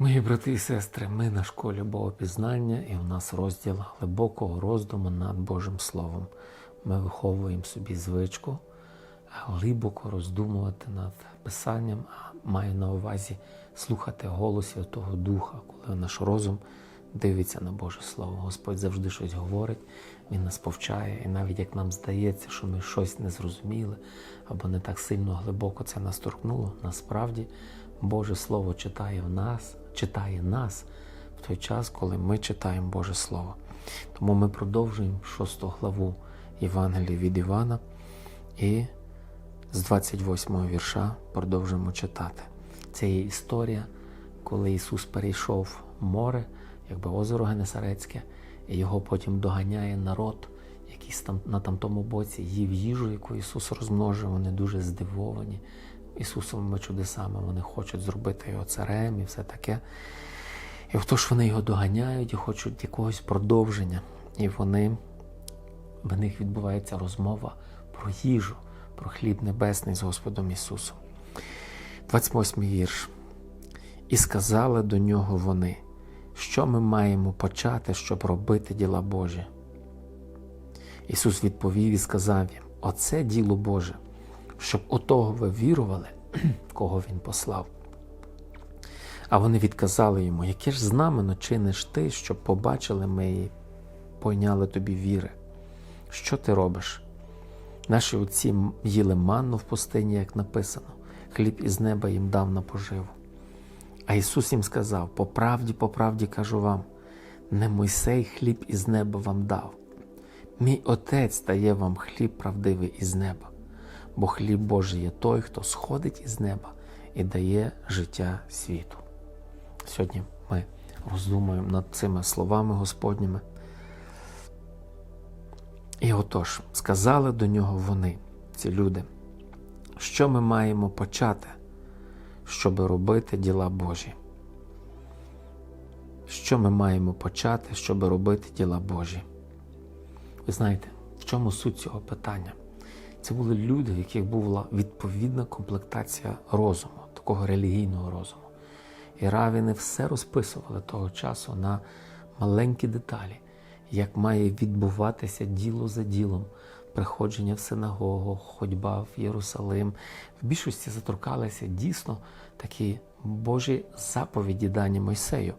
Мої брати і сестри, ми на школі Богопізнання і у нас розділ глибокого роздуму над Божим Словом. Ми виховуємо собі звичку глибоко роздумувати над Писанням, а маю на увазі слухати голос Святого Духа, коли наш розум дивиться на Боже Слово. Господь завжди щось говорить, Він нас повчає, і навіть як нам здається, що ми щось не зрозуміли або не так сильно глибоко це нас торкнуло, насправді Боже Слово читає в нас, читає нас в той час, коли ми читаємо Боже Слово. Тому ми продовжуємо шосту главу Євангелія від Івана і з 28 вірша продовжуємо читати. Це є історія, коли Ісус перейшов море, якби озеро Генесарецьке, і його потім доганяє народ, який на тамтому боці їв їжу, яку Ісус розмножив. Вони дуже здивовані Ісусовими чудесами. Вони хочуть зробити його царем і все таке. І отож вони його доганяють і хочуть якогось продовження. І вони, в них відбувається розмова про їжу, про хліб небесний з Господом Ісусом. 28 вірш. І сказали до нього вони, що ми маємо почати, щоб робити діла Божі. Ісус відповів і сказав їм: Оце діло Боже, щоб у того ви вірували, кого Він послав. А вони відказали йому, яке ж знамено чиниш ти, щоб побачили ми і пойняли тобі віри? Що ти робиш? Наші отці їли манну в пустині, як написано, хліб із неба їм дав на поживу. А Ісус їм сказав: по правді, по правді кажу вам, не Мойсей хліб із неба вам дав. Мій Отець дає вам хліб правдивий із неба, бо хліб Божий є той, хто сходить із неба і дає життя світу. Сьогодні ми роздумуємо над цими словами Господніми. І отож, сказали до нього вони, ці люди, що ми маємо почати, щоб робити діла Божі. Що ми маємо почати, щоб робити діла Божі? Ви знаєте, в чому суть цього питання? Це були люди, в яких була відповідна комплектація розуму, такого релігійного розуму. І равіни все розписували того часу на маленькі деталі, як має відбуватися діло за ділом, приходження в синагогу, ходьба в Єрусалим. В більшості заторкалися дійсно такі Божі заповіді дані Мойсею.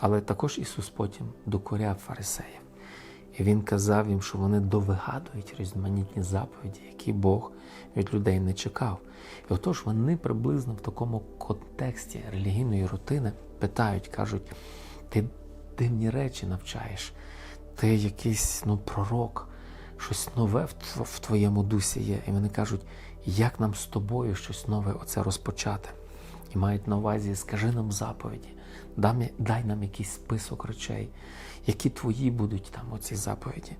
Але також Ісус потім докоряв фарисеїв. І Він казав їм, що вони довигадують різноманітні заповіді, які Бог від людей не чекав. І отож вони приблизно в такому контексті релігійної рутини питають, кажуть, ти дивні речі навчаєш, ти якийсь ну, пророк, щось нове в, твоєму дусі є. І вони кажуть, як нам з тобою щось нове оце розпочати? І мають на увазі, скажи нам заповіді, дай, нам якийсь список речей, які твої будуть там оці заповіді.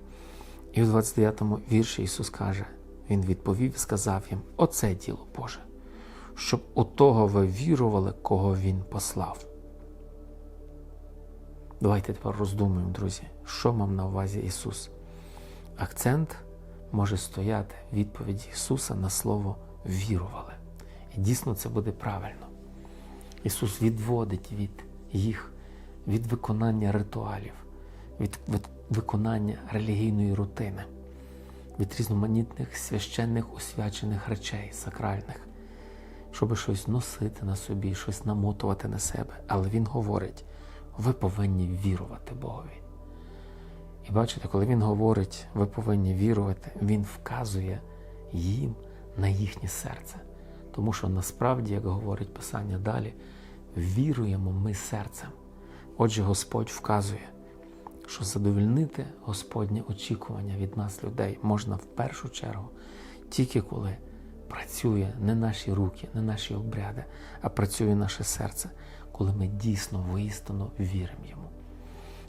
І в 29-му вірші Ісус каже, Він відповів і сказав їм: Оце діло Боже, щоб у того ви вірували, кого Він послав. Давайте тепер роздумуємо, друзі, що мав на увазі Ісус. Акцент може стояти в відповіді Ісуса на слово вірували. І дійсно це буде правильно. Ісус відводить від їх, від виконання ритуалів, від, виконання релігійної рутини, від різноманітних священних освячених речей, сакральних, щоб щось носити на собі, щось намотувати на себе. Але Він говорить: ви повинні вірувати Богові. І бачите, коли Він говорить, ви повинні вірувати, Він вказує їм на їхнє серце. Тому що насправді, як говорить Писання далі, віруємо ми серцем. Отже, Господь вказує, що задовольнити Господнє очікування від нас, людей, можна в першу чергу тільки коли працює не наші руки, не наші обряди, а працює наше серце, коли ми дійсно воістину віримо йому.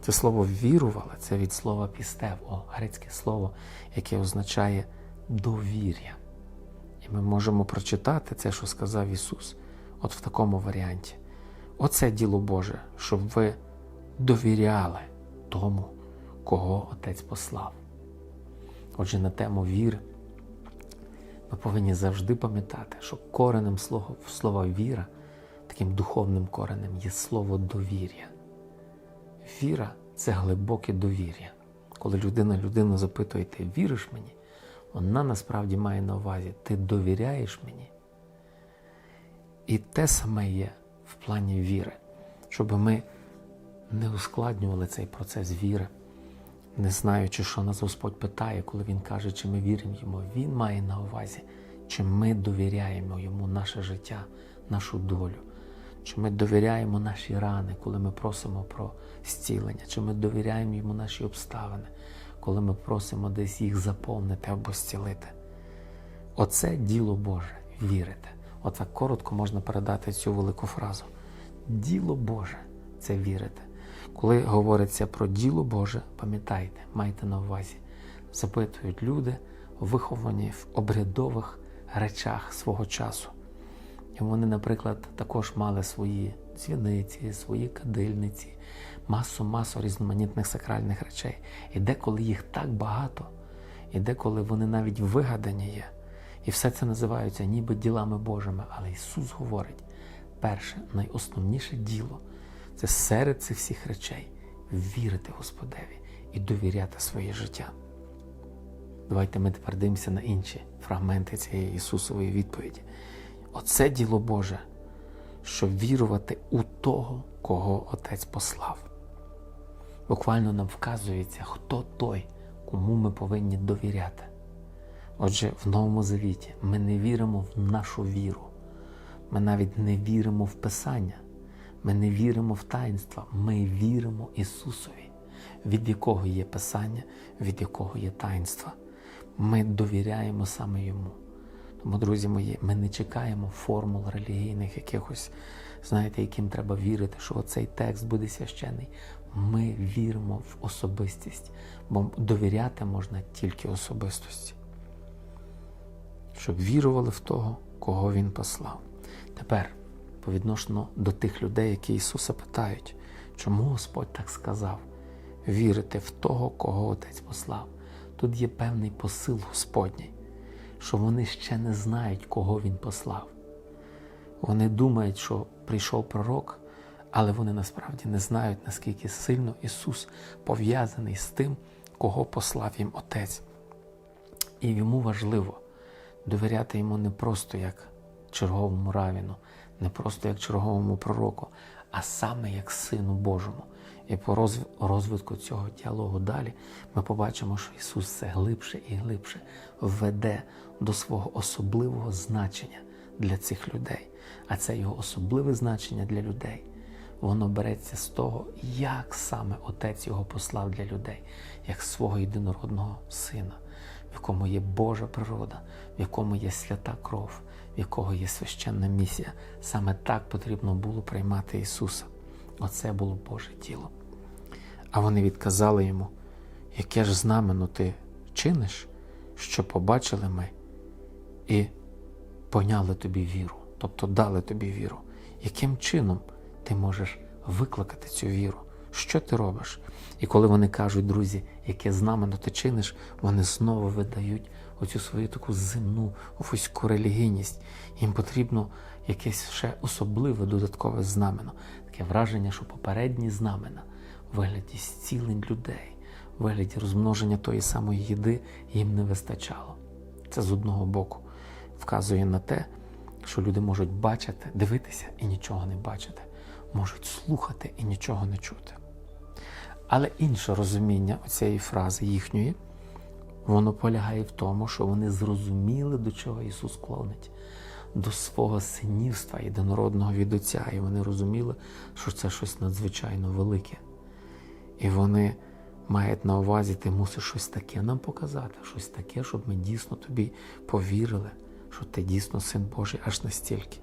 Це слово вірували, це від слова пістев, о, грецьке слово, яке означає довір'я. І ми можемо прочитати це, що сказав Ісус, от в такому варіанті. Оце діло Боже, щоб ви довіряли тому, кого Отець послав. Отже, на тему віри ми повинні завжди пам'ятати, що коренем слова, віра, таким духовним коренем є слово довір'я. Віра це глибоке довір'я. Коли людина людину запитує, ти віриш мені, вона насправді має на увазі, ти довіряєш мені. І те саме є в плані віри, щоб ми не ускладнювали цей процес віри, не знаючи, що нас Господь питає, коли Він каже, чи ми віримо йому. Він має на увазі, чи ми довіряємо йому наше життя, нашу долю, чи ми довіряємо наші рани, коли ми просимо про зцілення, чи ми довіряємо йому наші обставини, коли ми просимо десь їх заповнити або зцілити. Оце діло Боже вірити. Отак коротко можна передати цю велику фразу. Діло Боже це вірити. Коли говориться про діло Боже, пам'ятайте, майте на увазі, запитують люди, виховані в обрядових речах свого часу. І вони, наприклад, також мали свої дзвіниці, свої кадильниці, масу-масу різноманітних сакральних речей. І деколи їх так багато, і деколи вони навіть вигадані є. І все це називаються ніби ділами Божими. Але Ісус говорить: перше, найосновніше діло це серед цих всіх речей вірити Господеві і довіряти своє життя. Давайте ми тепер дивимося на інші фрагменти цієї Ісусової відповіді. Оце діло Боже, щоб вірувати у того, кого Отець послав. Буквально нам вказується, хто той, кому ми повинні довіряти. Отже, в Новому Завіті ми не віримо в нашу віру, ми навіть не віримо в Писання, ми не віримо в таїнства, ми віримо Ісусові, від якого є Писання, від якого є таїнства. Ми довіряємо саме Йому. Тому, друзі мої, ми не чекаємо формул релігійних якихось, знаєте, яким треба вірити, що оцей текст буде священий. Ми віримо в особистість, бо довіряти можна тільки особистості. Щоб вірували в того, кого Він послав. Тепер, по до тих людей, які Ісуса питають, чому Господь так сказав, вірити в того, кого Отець послав. Тут є певний посил Господній, що вони ще не знають, кого Він послав. Вони думають, що прийшов пророк, але вони насправді не знають, наскільки сильно Ісус пов'язаний з тим, кого послав їм Отець. І йому важливо довіряти йому не просто як черговому равіну, не просто як черговому пророку, а саме як Сину Божому. І по розвитку цього діалогу далі ми побачимо, що Ісус все глибше і глибше веде до свого особливого значення для цих людей. А це його особливе значення для людей. Воно береться з того, як саме Отець його послав для людей, як свого єдинородного сина, в якому є Божа природа, в якому є свята кров, в якого є священна місія. Саме так потрібно було приймати Ісуса. Оце було Боже тіло. А вони відказали йому, яке ж знамено ти чиниш, що побачили ми і поняли тобі віру, тобто дали тобі віру. Яким чином ти можеш викликати цю віру? Що ти робиш? І коли вони кажуть, друзі, яке знамено ти чиниш, вони знову видають оцю свою таку земну, вузьку релігійність. Їм потрібно якесь ще особливе додаткове знамено. Таке враження, що попередні знамена в вигляді зцілень людей, в вигляді розмноження тої самої їди їм не вистачало. Це з одного боку вказує на те, що люди можуть бачити, дивитися і нічого не бачити, можуть слухати і нічого не чути. Але інше розуміння цієї фрази їхньої, воно полягає в тому, що вони зрозуміли, до чого Ісус клонить, до свого синівства єдинородного від Отця, і вони розуміли, що це щось надзвичайно велике. І вони мають на увазі, ти мусиш щось таке нам показати, щось таке, щоб ми дійсно тобі повірили, що ти дійсно син Божий аж настільки.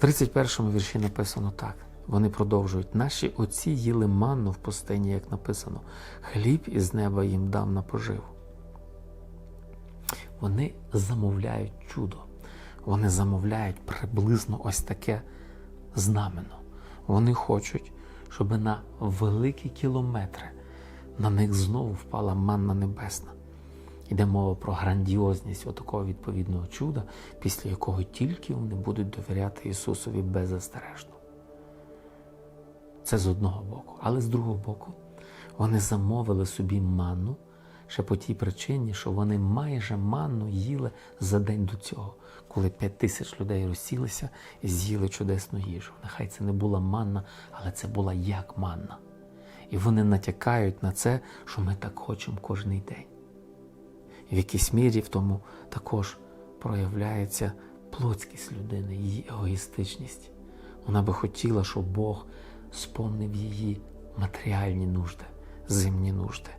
В 31-му вірші написано так. Вони продовжують: наші отці їли манну в пустині, як написано, хліб із неба їм дав на поживу. Вони замовляють чудо. Вони замовляють приблизно ось таке знамено. Вони хочуть, щоб на великі кілометри на них знову впала манна небесна. Йде мова про грандіозність отакого відповідного чуда, після якого тільки вони будуть довіряти Ісусові беззастережно. Це з одного боку. Але з другого боку, вони замовили собі манну ще по тій причині, що вони майже манну їли за день до цього, коли п'ять тисяч людей розсілися і з'їли чудесну їжу. Нехай це не була манна, але це була як манна. І вони натякають на це, що ми так хочемо кожний день. В якійсь мірі в тому також проявляється плотськість людини, її егоїстичність. Вона би хотіла, щоб Бог сповнив її матеріальні нужди, земні нужди.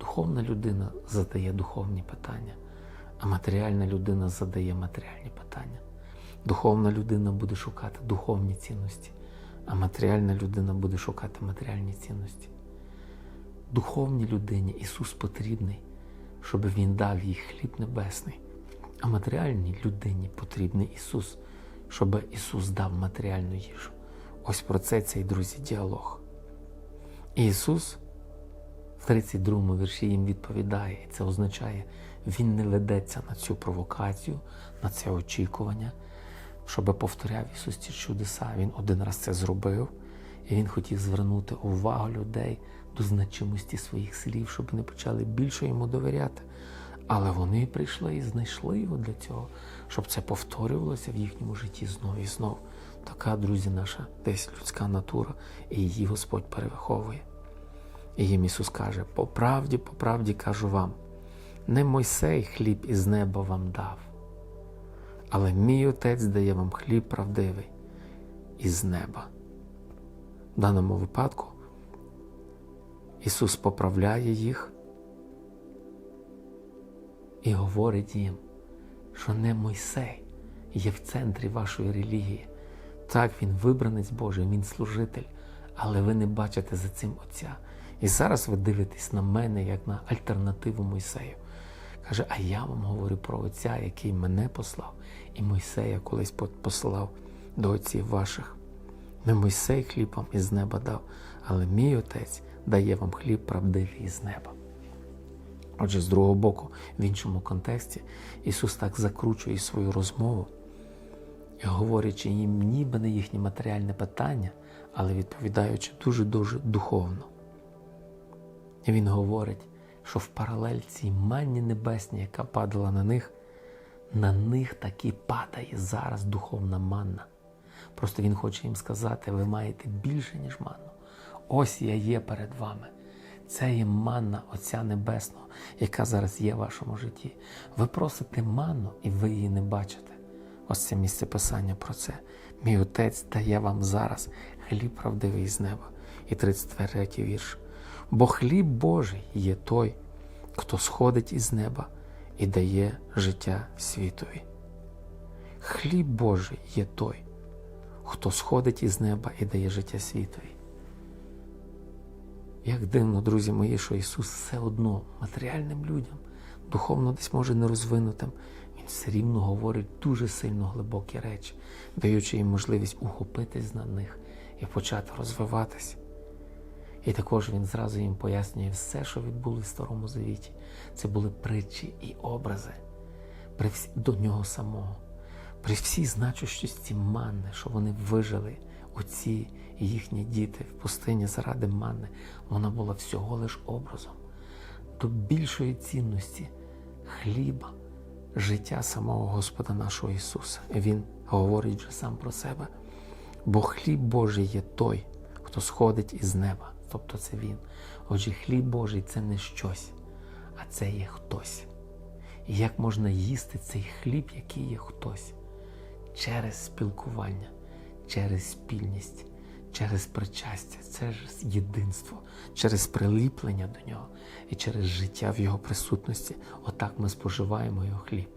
Духовна людина задає духовні питання, а матеріальна людина задає матеріальні питання. Духовна людина буде шукати духовні цінності, а матеріальна людина буде шукати матеріальні цінності. Духовній людині Ісус потрібний, щоб Він дав їй хліб небесний, а матеріальній людині потрібний Ісус, щоб Ісус дав матеріальну їжу. Ось про це цей друзі діалог. Ісус в 32 вірші їм відповідає, і це означає, Він не ведеться на цю провокацію, на це очікування, щоб повторяв Ісус ці чудеса. Він один раз це зробив, і Він хотів звернути увагу людей до значимості своїх слів, щоб вони почали більше йому довіряти. Але вони прийшли і знайшли його для цього, щоб це повторювалося в їхньому житті знову і знову. Така, друзі, наша десь людська натура, і її Господь перевиховує. І їм Ісус каже: по правді, по правді кажу вам, не Мойсей хліб із неба вам дав, але мій Отець дає вам хліб правдивий із неба. В даному випадку Ісус поправляє їх і говорить їм, що не Мойсей є в центрі вашої релігії. Так, він вибранець Божий, він служитель, але ви не бачите за цим Отця. І зараз ви дивитесь на мене як на альтернативу Мойсею. Каже, а я вам говорю про Отця, який мене послав, і Мойсея колись послав до отців ваших. Не Мойсей хліб вам із неба дав, але мій Отець дає вам хліб правдивий із неба. Отже, з другого боку, в іншому контексті, Ісус так закручує свою розмову, і говорячи їм ніби не їхнє матеріальне питання, але відповідаючи дуже-дуже духовно. І Він говорить, що в паралель цій манні небесній, яка падала на них, на них таки падає зараз духовна манна. Просто Він хоче їм сказати, ви маєте більше, ніж манну. Ось я є перед вами. Це є манна Отця Небесного, яка зараз є в вашому житті. Ви просите манну, і ви її не бачите. Ось це місце писання про це. Мій Отець дає вам зараз хліб правдивий з неба. І 33 вірш. Бо хліб Божий є той, хто сходить із неба і дає життя світові. Хліб Божий є той, хто сходить із неба і дає життя світові. Як дивно, друзі мої, що Ісус все одно матеріальним людям, духовно десь може не розвинутим, Він все рівно говорить дуже сильно глибокі речі, даючи їм можливість ухопитись на них і почати розвиватись. І також він зразу їм пояснює все, що відбулося в Старому Завіті. Це були притчі і образи при всі, до нього самого, при всій значущості манни, що вони вижили, оці і їхні діти в пустині заради манни, вона була всього лиш образом. До більшої цінності хліба, життя самого Господа нашого Ісуса. Він говорить вже сам про себе. Бо хліб Божий є той, хто сходить із неба тобто це Він. Отже, хліб Божий це не щось, а це є хтось. І як можна їсти цей хліб, який є хтось? Через спілкування, через спільність, через причастя, через єдинство, через приліплення до нього і через життя в Його присутності. Отак ми споживаємо його хліб.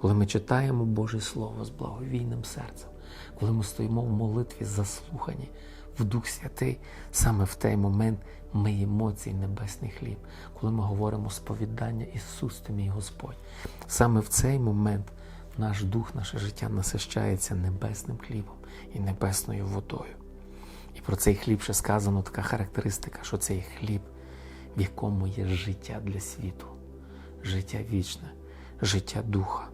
Коли ми читаємо Боже Слово з благовійним серцем, коли ми стоїмо в молитві заслухані в Дух Святий, саме в той момент ми їмо цей небесний хліб, коли ми говоримо сповідання Ісус, ти мій Господь. Саме в цей момент наш дух, наше життя насищається небесним хлібом і небесною водою. Про цей хліб ще сказано така характеристика, що цей хліб, в якому є життя для світу, життя вічне, життя духа.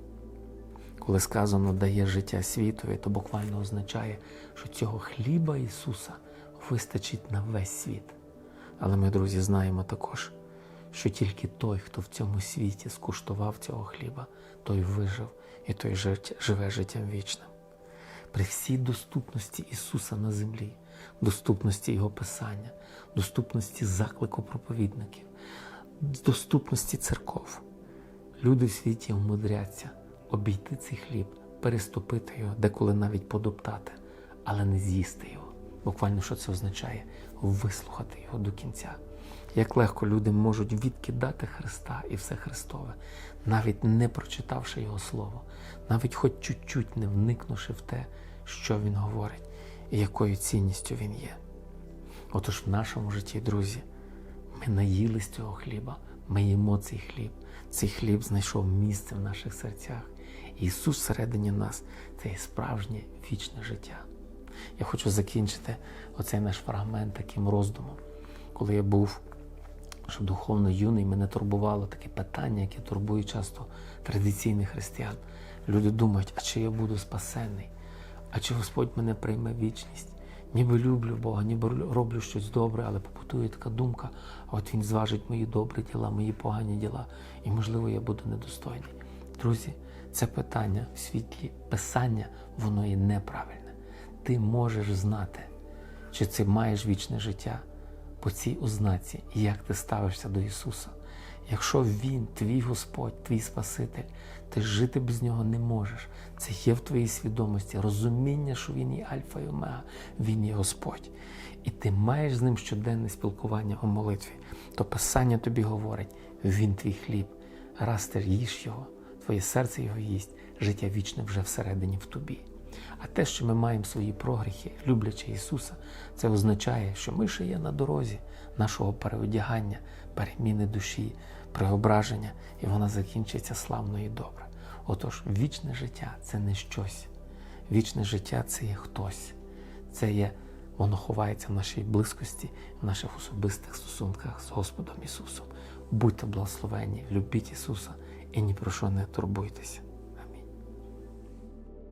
Коли сказано дає життя світові, то буквально означає, що цього хліба Ісуса вистачить на весь світ. Але ми, друзі, знаємо також, що тільки той, хто в цьому світі скуштував цього хліба, той вижив і той живе життям вічним. При всій доступності Ісуса на землі, доступності Його Писання, доступності заклику проповідників, доступності церков, люди в світі умудряться обійти цей хліб, переступити його, деколи навіть подоптати, але не з'їсти його. Буквально що це означає? Вислухати його до кінця. Як легко люди можуть відкидати Христа і все Христове, навіть не прочитавши Його Слово, навіть хоч чуть-чуть не вникнувши в те, що Він говорить і якою цінністю Він є. Отож, в нашому житті, друзі, ми наїлись цього хліба, ми їмо цей хліб. Цей хліб знайшов місце в наших серцях. Ісус всередині нас це є справжнє вічне життя. Я хочу закінчити оцей наш фрагмент таким роздумом. Коли я був що духовно юний, мене турбувало таке питання, яке турбує часто традиційних християн. Люди думають, а чи я буду спасенний? А чи Господь мене прийме вічність? Ніби люблю Бога, ніби роблю щось добре, але побутує така думка, от Він зважить мої добрі діла, мої погані діла, і, можливо, я буду недостойний. Друзі, це питання в світлі писання, воно є неправильне. Ти можеш знати, чи ти маєш вічне життя по цій ознаці, як ти ставишся до Ісуса. Якщо Він, твій Господь, твій Спаситель, ти жити без нього не можеш. Це є в твоїй свідомості, розуміння, що Він є Альфа і Омега, Він є Господь. І ти маєш з ним щоденне спілкування у молитві. То Писання тобі говорить, Він твій хліб. Раз ти їш його, твоє серце його їсть, життя вічне вже всередині в тобі. А те, що ми маємо свої прогріхи, люблячи Ісуса, це означає, що ми ще є на дорозі нашого переодягання, переміни душі, преображення, і вона закінчиться славно і добре. Отож, вічне життя це не щось. Вічне життя це є хтось. Це є, воно ховається в нашій близькості, в наших особистих стосунках з Господом Ісусом. Будьте благословенні, любіть Ісуса і ні про що не турбуйтеся.